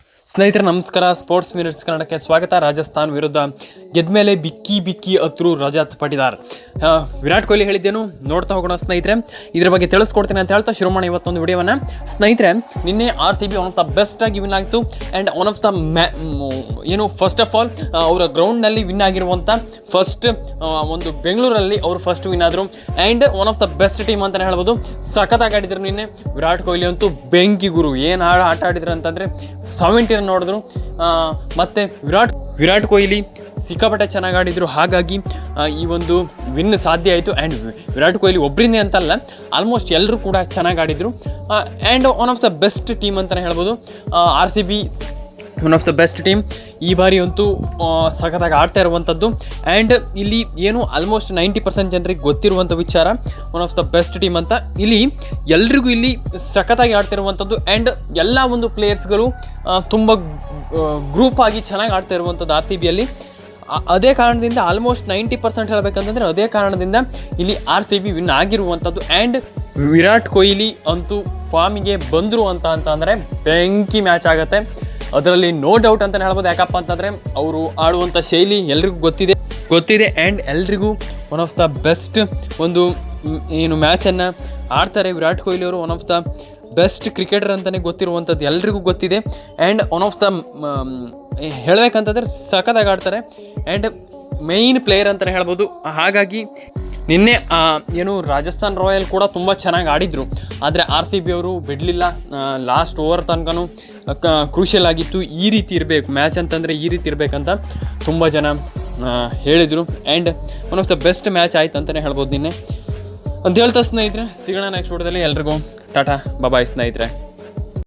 ಸ್ನೇಹಿತರೆ, ನಮಸ್ಕಾರ. Sports minutes ಕನ್ನಡಕ್ಕೆ ಸ್ವಾಗತ. ರಾಜಸ್ಥಾನ್ ವಿರುದ್ಧ ಗೆದ್ಮೇಲೆ ಬಿಕ್ಕಿ ಬಿಕ್ಕಿ ಅತ್ರು ರಜಾತ್ ಪಟಿದಾರ್ ವಿರಾಟ್ ಕೊಹ್ಲಿ ಹೇಳಿದ್ದೇನು? ನೋಡ್ತಾ ಹೋಗೋಣ ಸ್ನೇಹಿತರೆ. ಇದ್ರ ಬಗ್ಗೆ ತಿಳಿಸ್ಕೊಡ್ತೀನಿ ಅಂತ ಹೇಳ್ತಾ ಶುರು ಮಾಡಿ ಇವತ್ತೊಂದು ವಿಡಿಯೋವನ್ನು. ಸ್ನೇಹಿತರೆ, ನಿನ್ನೆ R C B one of the best ಆಗಿ ವಿನ್ ಆಗಿತ್ತು. ಆ್ಯಂಡ್ ಒನ್ ಆಫ್ ದ ಮ್ಯಾ ಏನು ಫಸ್ಟ್ ಆಫ್ ಆಲ್ ಅವರ ಗ್ರೌಂಡ್ನಲ್ಲಿ ವಿನ್ ಆಗಿರುವಂಥ ಫಸ್ಟ್ ಒಂದು ಬೆಂಗಳೂರಲ್ಲಿ ಅವರು ಫಸ್ಟ್ ವಿನ್ ಆದರು. And one of the best team ಅಂತಲೇ ಹೇಳ್ಬೋದು. ಸಖತ್ತಾಗಿ ಆಡಿದ್ರು ನಿನ್ನೆ. ವಿರಾಟ್ ಕೊಹ್ಲಿ ಅಂತೂ ಬೆಂಕಿ ಗುರು. ಏನು ಆಟ ಆಟ ಆಡಿದ್ರು ಅಂತಂದರೆ ಸೆವೆಂಟಿ ರನ್ ನೋಡಿದ್ರು. ಮತ್ತೆ ವಿರಾಟ್ ವಿರಾಟ್ ಕೊಹ್ಲಿ ಸಿಕ್ಕಾಪಟ್ಟೆ ಚೆನ್ನಾಗಿ ಆಡಿದ್ರು. ಹಾಗಾಗಿ ಈ ಒಂದು ವಿನ್ ಸಾಧ್ಯ ಆಯಿತು. ಆ್ಯಂಡ್ ವಿರಾಟ್ ಕೊಹ್ಲಿ ಒಬ್ಬರಿಂದೇ ಅಂತಲ್ಲ ಆಲ್ಮೋಸ್ಟ್ ಎಲ್ಲರೂ ಕೂಡ ಚೆನ್ನಾಗಿ ಆಡಿದರು. And one of the best team ಅಂತಲೇ ಹೇಳ್ಬೋದು. R C B one of the best team ಈ ಬಾರಿ ಅಂತೂ ಸಖತ್ತಾಗಿ ಆಡ್ತಾ ಇರುವಂಥದ್ದು ಆ್ಯಂಡ್ ಇಲ್ಲಿ ಏನು ಆಲ್ಮೋಸ್ಟ್ ನೈಂಟಿ ಪರ್ಸೆಂಟ್ ಜನರಿಗೆ ಗೊತ್ತಿರುವಂಥ ವಿಚಾರ one of the best team ಅಂತ. ಇಲ್ಲಿ ಎಲ್ರಿಗೂ ಇಲ್ಲಿ ಸಖತ್ತಾಗಿ ಆಡ್ತಿರುವಂಥದ್ದು ಆ್ಯಂಡ್ ಎಲ್ಲ ಒಂದು ಪ್ಲೇಯರ್ಸ್ಗಳು ತುಂಬ ಗ್ರೂಪ್ ಆಗಿ ಚೆನ್ನಾಗಿ ಆಡ್ತಾ ಇರುವಂಥದ್ದು ಆರ್ ಸಿ ಬಿಯಲ್ಲಿ ಅದೇ ಕಾರಣದಿಂದ ಆಲ್ಮೋಸ್ಟ್ ನೈಂಟಿ ಪರ್ಸೆಂಟ್ ಹೇಳಬೇಕಂತಂದರೆ ಅದೇ ಕಾರಣದಿಂದ ಇಲ್ಲಿ ಆರ್ ಸಿ ಬಿ ವಿನ್ ಆಗಿರುವಂಥದ್ದು ಆ್ಯಂಡ್ ವಿರಾಟ್ ಕೊಹ್ಲಿ ಅಂತೂ ಫಾರ್ಮಿಗೆ ಬಂದರು ಅಂತ ಅಂತಂದರೆ ಬೆಂಕಿ ಮ್ಯಾಚ್ ಆಗುತ್ತೆ. ಅದರಲ್ಲಿ ನೋ ಡೌಟ್ ಅಂತಲೇ ಹೇಳ್ಬೋದು. ಯಾಕಪ್ಪ ಅಂತಂದರೆ ಅವರು ಆಡುವಂಥ ಶೈಲಿ ಎಲ್ರಿಗೂ ಗೊತ್ತಿದೆ. ಗೊತ್ತಿದೆ ಆ್ಯಂಡ್ ಎಲ್ರಿಗೂ ಒನ್ ಆಫ್ ದ ಬೆಸ್ಟ್ ಒಂದು ಏನು ಮ್ಯಾಚನ್ನು ಆಡ್ತಾರೆ. ವಿರಾಟ್ ಕೊಹ್ಲಿ ಅವರು one of the best cricketer ಅಂತಲೇ ಗೊತ್ತಿರುವಂಥದ್ದು ಎಲ್ರಿಗೂ ಗೊತ್ತಿದೆ. ಆ್ಯಂಡ್ ಒನ್ ಆಫ್ ದ ಹೇಳಬೇಕಂತಂದ್ರೆ ಸಖತ್ತಾಗಿ ಆಡ್ತಾರೆ. ಆ್ಯಂಡ್ ಮೇಯ್ನ್ ಪ್ಲೇಯರ್ ಅಂತಲೇ ಹೇಳ್ಬೋದು. ಹಾಗಾಗಿ ನಿನ್ನೆ ಏನು ರಾಜಸ್ಥಾನ್ ರಾಯಲ್ ಕೂಡ ತುಂಬ ಚೆನ್ನಾಗಿ ಆಡಿದರು. ಆದರೆ ಆರ್ ಸಿ ಬಿ ಅವರು ಬಿಡಲಿಲ್ಲ. ಲಾಸ್ಟ್ ಓವರ್ ತನಕನೂ ಕ್ರೂಷಿಯಲ್ ಆಗಿತ್ತು ಈ ರೀತಿ ಇರಬೇಕು ಮ್ಯಾಚ್ ಅಂತಂದರೆ ಈ ರೀತಿ ಇರಬೇಕಂತ ತುಂಬ ಜನ ಹೇಳಿದರು. And one of the best match ಆಯ್ತು ಅಂತಲೇ ಹೇಳ್ಬೋದು ನಿನ್ನೆ. ಅಂತ ಹೇಳ್ತಾ ಸ್ನೇಹಿತರೆ, ಸಿಗೋಣ ನೆಕ್ಸ್ಟ್ ವಿಡಿಯೋದಲ್ಲಿ ಎಲ್ರಿಗೂ. ಟಾಟಾ ಬಬಾಯ್ ಸ್ನೇಹಿತರೆ.